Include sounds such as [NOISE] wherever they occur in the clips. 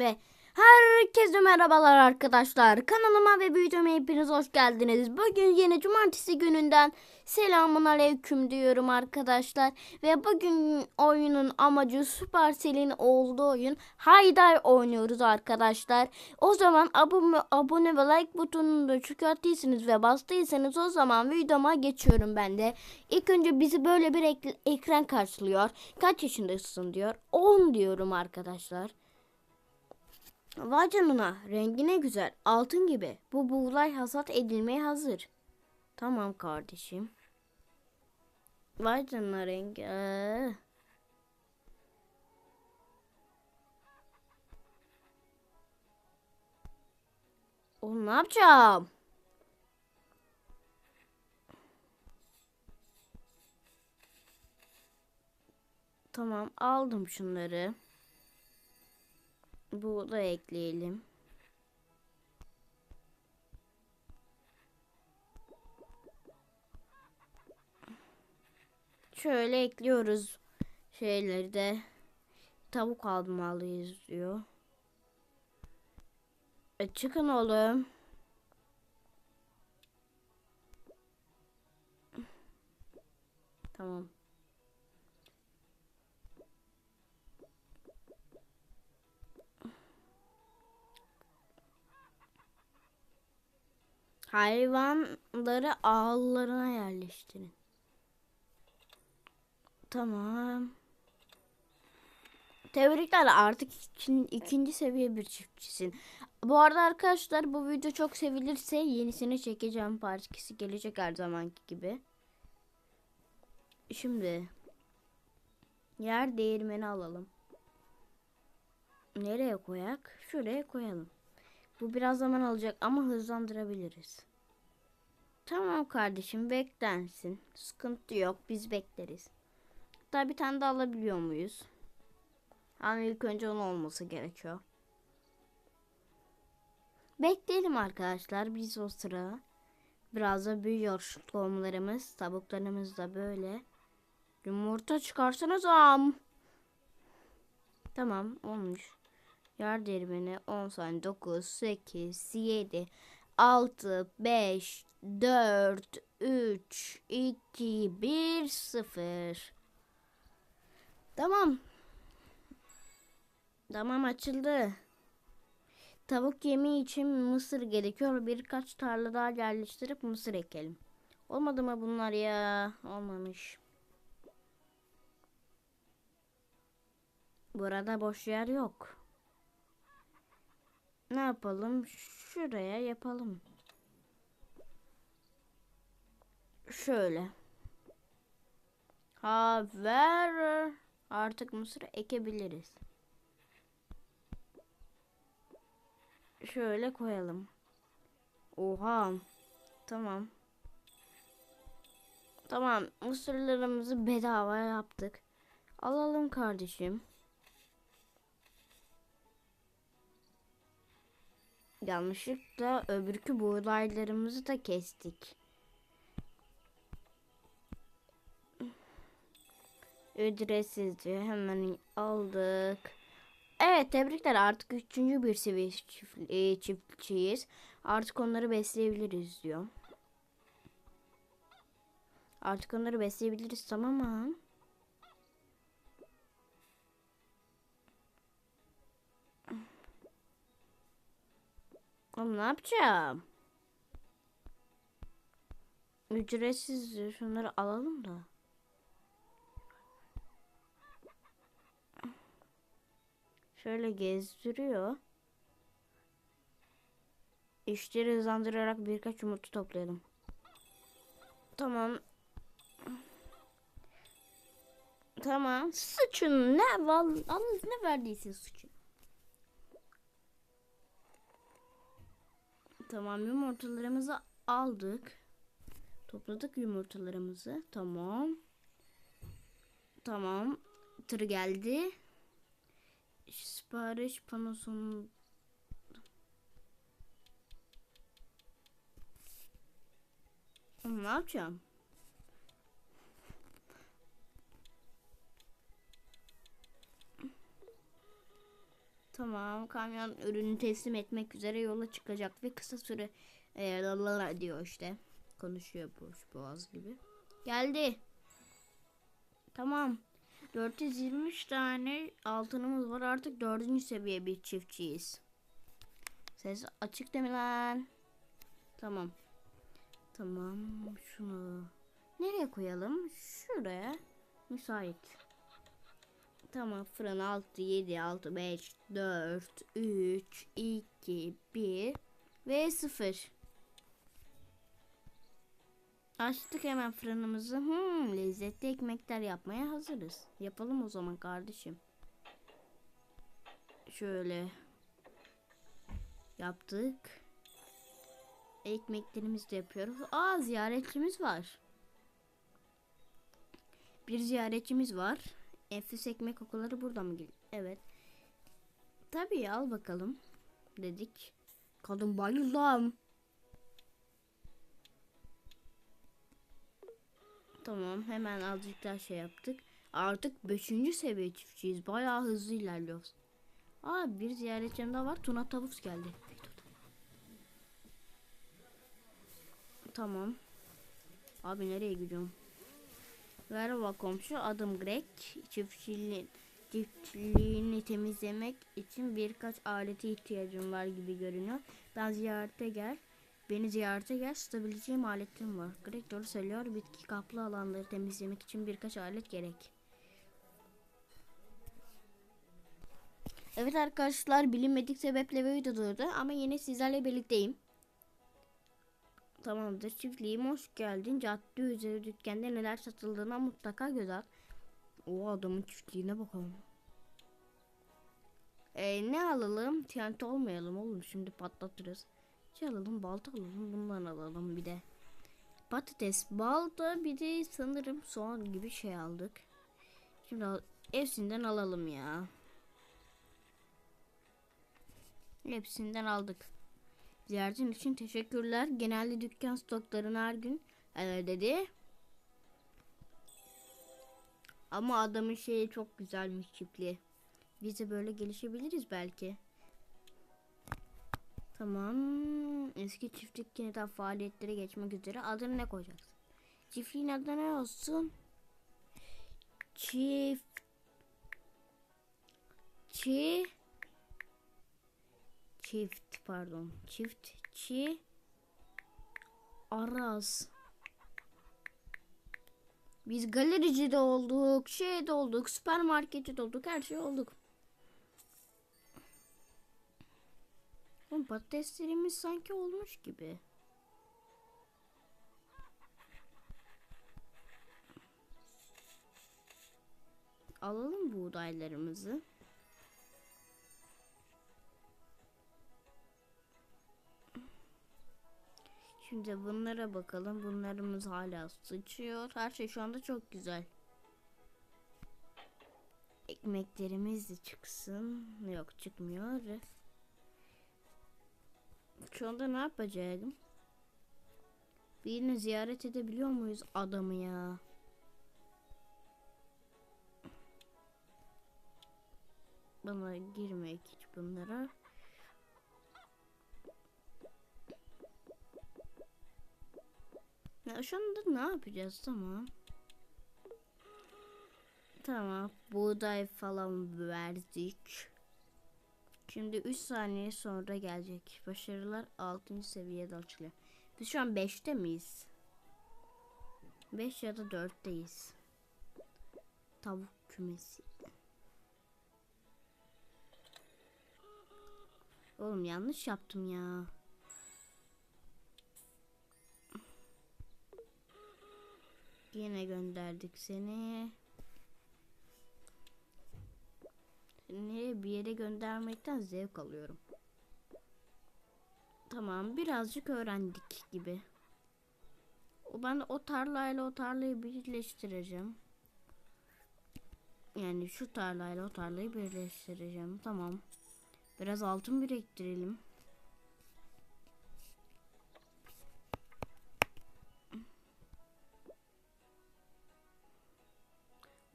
Ve herkese merhabalar arkadaşlar. Kanalıma ve videoma hepiniz hoş geldiniz. Bugün yeni cumartesi gününden selamun aleyküm diyorum arkadaşlar. Ve bugün oyunun amacı Supercell'in olduğu oyun Haydar oynuyoruz arkadaşlar. O zaman abone, abone ve like butonunu da çıkarttıysanız ve bastıysanız o zaman videoma geçiyorum ben de. İlk önce bizi böyle bir ek- ekran karşılıyor. Kaç yaşındasın diyor. 10 diyorum arkadaşlar. Vay canına rengi ne güzel altın gibi. Bu buğday hasat edilmeye hazır. Tamam kardeşim. Vay canına rengi. Ee. Oğlum ne yapacağım? Tamam aldım şunları. Bu da ekleyelim. Şöyle ekliyoruz şeyleri de. Tavuk almalıyız diyor. E çıkın oğlum. Tamam. Hayvanları ağlarına yerleştirin. Tamam. Tebrikler artık ikin- ikinci seviye bir çiftçisin. Bu arada arkadaşlar bu video çok sevilirse yenisini çekeceğim. Part 2'si gelecek her zamanki gibi. Şimdi yer değirmeni alalım. Nereye koyak? Şuraya koyalım. Bu biraz zaman alacak ama hızlandırabiliriz. Tamam kardeşim beklensin. Sıkıntı yok biz bekleriz. Hatta bir tane de alabiliyor muyuz? Ama ilk önce onun olması gerekiyor. Bekleyelim arkadaşlar biz o sıra. Biraz da büyüyor şu tohumlarımız. Tavuklarımız da böyle. Yumurta çıkarsanız am. Tamam olmuş. Yer değirmeni 10 saniye 9, 8, 7, 6, 5, 4, 3, 2, 1, 0. Tamam. Tamam açıldı. Tavuk yemi için mısır gerekiyor. Birkaç tarla daha yerleştirip mısır ekelim. Olmadı mı bunlar ya? Olmamış. Burada boş yer yok. Ne yapalım? Şuraya yapalım. Şöyle. Ha ver. Artık mısır ekebiliriz. Şöyle koyalım. Oha. Tamam. Tamam. Mısırlarımızı bedava yaptık. Alalım kardeşim. Yanlışlıkla öbürkü buğdaylarımızı da kestik. Ücretsizdi. Hemen aldık. Evet tebrikler artık üçüncü bir seviye e, çiftçiyiz. Artık onları besleyebiliriz diyor. Artık onları besleyebiliriz tamam mı? Oğlum ne yapacağım? Ücretsiz şunları alalım da. Şöyle gezdiriyor. İşleri hızlandırarak birkaç yumurta toplayalım. Tamam. Tamam. Sıçın ne var? Allah ne verdiyse sıçın. Tamam yumurtalarımızı aldık. Topladık yumurtalarımızı. Tamam. Tamam. Tır geldi. Sipariş panosunun ne yapacağım? Tamam kamyon ürünü teslim etmek üzere yola çıkacak ve kısa süre e, lalala diyor işte. Konuşuyor boş boğaz gibi. Geldi. Tamam. 423 tane altınımız var. Artık dördüncü seviye bir çiftçiyiz. Ses açık mi lan? Tamam. Tamam. Şunu nereye koyalım? Şuraya. Müsait. Tamam fırın 6, 7, 6, 5, 4, 3, 2, 1 ve 0. Açtık hemen fırınımızı. Hmm, lezzetli ekmekler yapmaya hazırız. Yapalım o zaman kardeşim. Şöyle yaptık. Ekmeklerimizi de yapıyoruz. Aa ziyaretçimiz var. Bir ziyaretçimiz var. Enfes ekmek kokuları burada mı geliyor? Evet. Tabii al bakalım dedik. Kadın bayıldım. Tamam hemen azıcık daha şey yaptık. Artık 5. seviye çiftçiyiz. Bayağı hızlı ilerliyoruz. Aa bir ziyaretçim daha var. Tuna Tavus geldi. Tamam. Abi nereye gidiyorum? Merhaba komşu adım Greg. Çiftçiliğin, çiftçiliğini temizlemek için birkaç alete ihtiyacım var gibi görünüyor. Ben ziyarete gel. Beni ziyarete gel. Stabileceğim aletim var. Greg doğru söylüyor. Bitki kaplı alanları temizlemek için birkaç alet gerek. Evet arkadaşlar bilinmedik sebeple video durdu ama yine sizlerle birlikteyim. Tamamdır. Çiftliğime hoş geldin. Cadde üzeri dükkanda neler satıldığına mutlaka göz at. O adamın çiftliğine bakalım. Ee, ne alalım? TNT olmayalım oğlum. Şimdi patlatırız. Şey alalım. Balta alalım. Bundan alalım bir de. Patates, balta bir de sanırım soğan gibi şey aldık. Şimdi al hepsinden alalım ya. Hepsinden aldık. Ziyaretin için teşekkürler. Genelde dükkan stoklarını her gün evet dedi. Ama adamın şeyi çok güzelmiş çiftliği. Biz de böyle gelişebiliriz belki. Tamam. Eski çiftlik yeniden faaliyetlere geçmek üzere. Adını ne koyacaksın? Çiftliğin adı ne olsun? Çift. Çi. Çift pardon. Çiftçi. Araz. Biz galerici de olduk, şey de olduk, süpermarketçi de olduk, her şey olduk. Oğlum patateslerimiz sanki olmuş gibi. Alalım buğdaylarımızı. Şimdi bunlara bakalım. Bunlarımız hala sıçıyor. Her şey şu anda çok güzel. Ekmeklerimiz de çıksın. Yok çıkmıyor. Şu anda ne yapacağım? Birini ziyaret edebiliyor muyuz adamı ya? Bana girmek hiç bunlara. Ya şu anda ne yapacağız tamam. Tamam buğday falan verdik. Şimdi 3 saniye sonra gelecek. Başarılar 6. seviyede açılıyor. Biz şu an 5'te miyiz? 5 ya da 4'teyiz. Tavuk kümesi. Oğlum yanlış yaptım ya. Yine gönderdik seni. Seni bir yere göndermekten zevk alıyorum. Tamam birazcık öğrendik gibi. O ben o tarlayla o tarlayı birleştireceğim. Yani şu tarlayla o tarlayı birleştireceğim. Tamam. Biraz altın biriktirelim.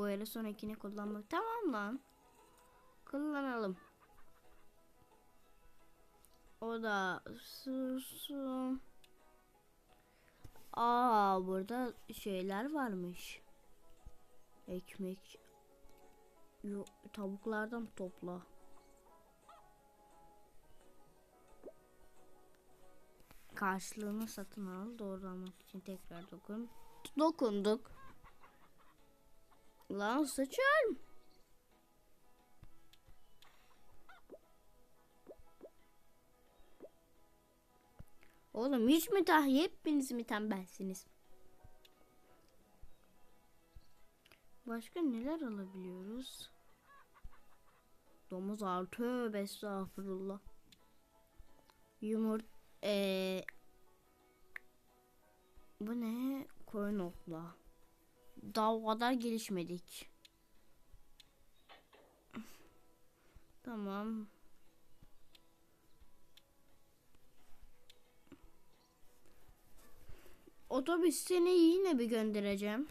O öyle sonrakini kullanmak. Tamam lan. Kullanalım. O da su su. Aa burada şeyler varmış. Ekmek. Yo, tavuklardan topla. Karşılığını satın al. Doğrulamak için tekrar dokun. Dokunduk. Lan sıçar. Oğlum hiç mi tahi hepiniz mi tembelsiniz? Başka neler alabiliyoruz? Domuz ağır tövbe estağfurullah. Yumurt ee, bu ne? Koyun otla. Daha o kadar gelişmedik. Tamam. Otobüs seni yine bir göndereceğim.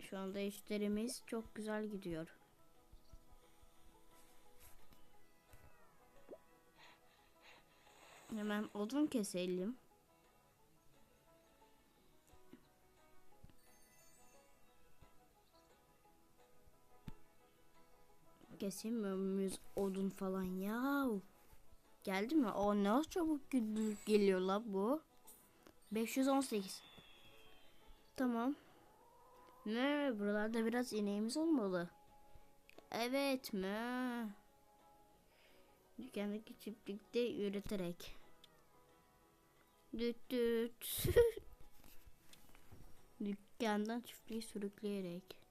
Şu anda işlerimiz çok güzel gidiyor. Hemen odun keselim. Kesemiyor muyuz odun falan ya? Geldi mi? O ne çabuk gel- geliyor la bu. 518. Tamam. Ne? Buralarda biraz ineğimiz olmalı. Evet mi? Dükkandaki çiftlikte üreterek. Düt düt. [LAUGHS] Dükkandan çiftliği sürükleyerek.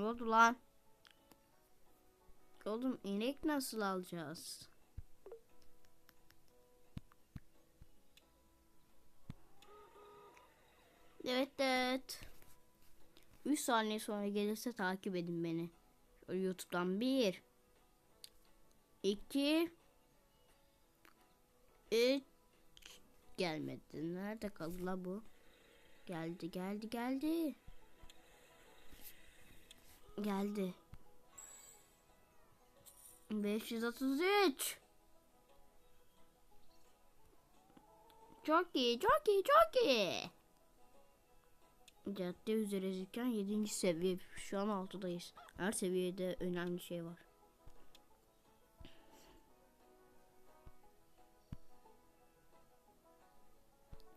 Ne oldu lan? Oğlum inek nasıl alacağız? Evet evet. 3 saniye sonra gelirse takip edin beni. Şöyle YouTube'dan 1 2 3 Gelmedi. Nerede kaldı la bu? Geldi geldi geldi. Geldi. 533. Çok iyi, çok iyi, çok iyi. Cadde üzereyken 7. seviye. Şu an 6'dayız. Her seviyede önemli şey var.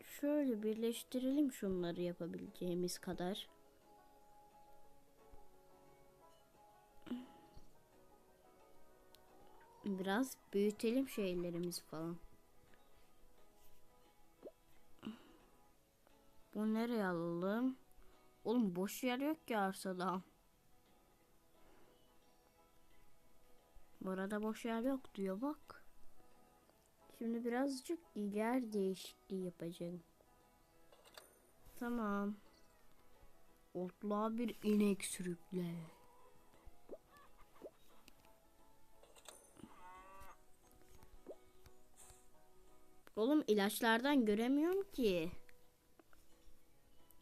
Şöyle birleştirelim şunları yapabileceğimiz kadar. Biraz büyütelim şeylerimiz falan. Bu nereye alalım? Oğlum boş yer yok ki arsada. Burada boş yer yok diyor bak. Şimdi birazcık yer değişikliği yapacağım. Tamam. Otluğa bir inek sürükle. Oğlum ilaçlardan göremiyorum ki.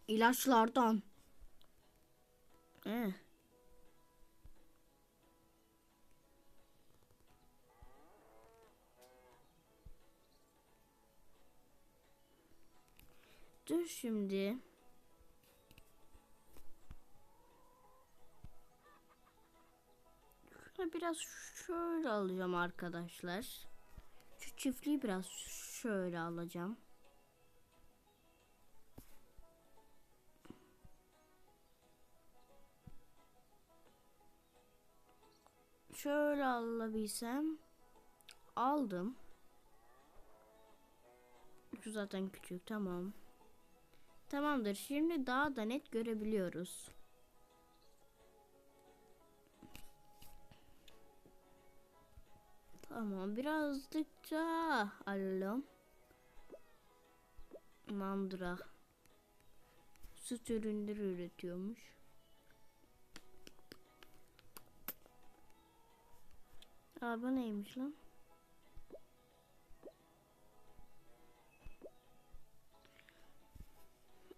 İlaçlardan. Eh. Dur şimdi. Biraz şöyle alacağım arkadaşlar. Çiftliği biraz şöyle alacağım. Şöyle alabilsem aldım. Şu zaten küçük tamam. Tamamdır. Şimdi daha da net görebiliyoruz. Tamam birazcık daha alalım. Mandıra. süt ürünleri üretiyormuş. Aa bu neymiş lan?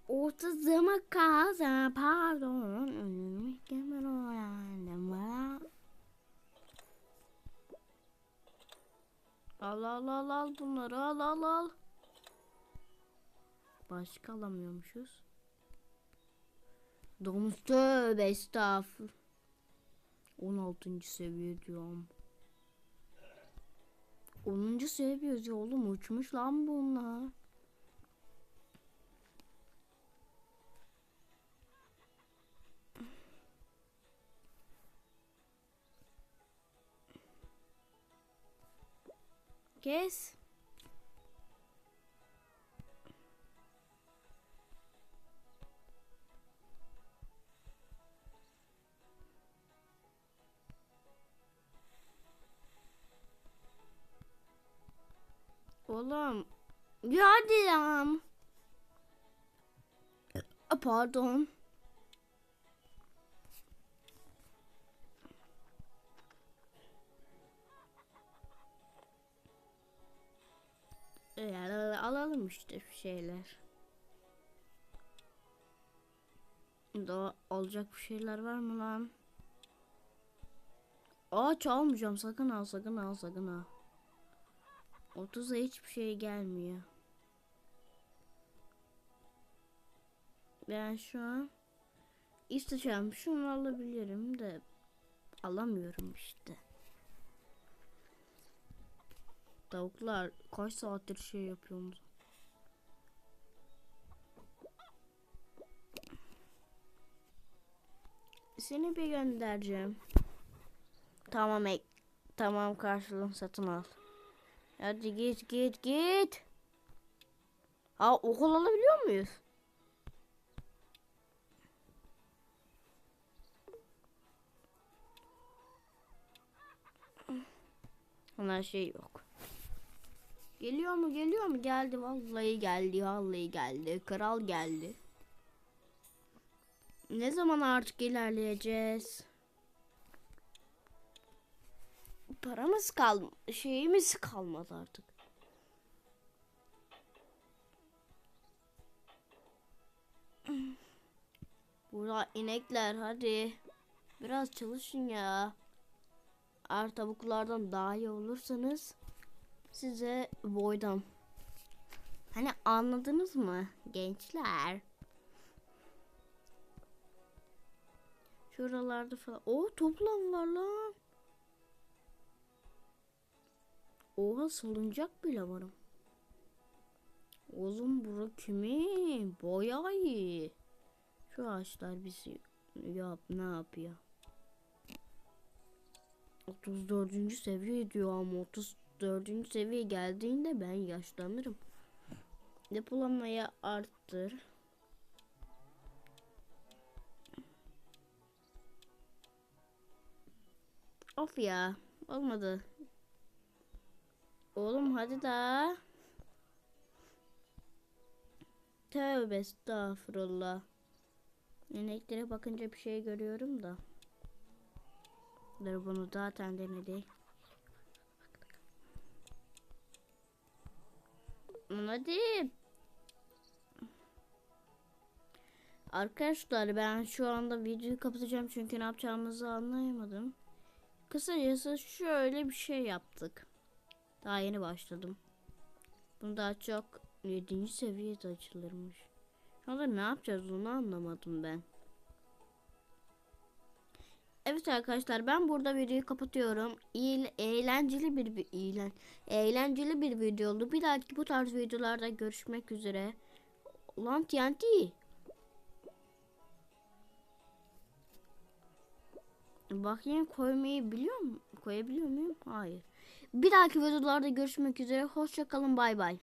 Ortazıma kaza pardon önümü kemer orandım Al al al al bunları al al al. Başka alamıyormuşuz. Domuz tövbe estağfur. 16. seviye diyorum. 10. seviye oğlum uçmuş lan bunlar. Kes. Oğlum. Ya Pardon. Yani alalım işte bir şeyler. Daha alacak bir şeyler var mı lan? Aa çalmayacağım sakın al sakın al sakın al. 30'a hiçbir şey gelmiyor. Ben şu an isteyeceğim şunu alabilirim de alamıyorum işte. Tavuklar kaç saattir şey yapıyorsunuz? Seni bir göndereceğim. Tamam ek. Tamam karşılığını satın al. Hadi git git git. Ha okul alabiliyor muyuz? Ona şey yok. Geliyor mu geliyor mu? Geldi vallahi geldi vallahi geldi. Kral geldi. Ne zaman artık ilerleyeceğiz? Paramız kal şeyimiz kalmadı artık. Burada inekler hadi. Biraz çalışın ya. Eğer tavuklardan daha iyi olursanız size boydam. Hani anladınız mı gençler? Şuralarda falan. O toplam var lan. Oha salıncak bile varım. Oğlum bura kimin? Bayağı iyi. Şu ağaçlar bizi yap ne yapıyor? 34. seviye diyor ama 34. seviye geldiğinde ben yaşlanırım. Depolamayı arttır. Of ya olmadı. Oğlum hadi daha. Tövbe estağfurullah. İneklere bakınca bir şey görüyorum da. Dur bunu zaten denedik. Hadi. Arkadaşlar ben şu anda videoyu kapatacağım çünkü ne yapacağımızı anlayamadım. Kısacası şöyle bir şey yaptık. Daha yeni başladım. Bunu daha çok 7. seviyede açılırmış. Anda ne yapacağız onu anlamadım ben. Evet arkadaşlar ben burada videoyu kapatıyorum. İyi, eğlenceli bir bir eğlen, eğlenceli bir video oldu. Bir dahaki bu tarz videolarda görüşmek üzere. Ulan TNT. Bakayım koymayı biliyor mu? Koyabiliyor muyum? Hayır. Bir dahaki videolarda görüşmek üzere. Hoşçakalın. Bay bay.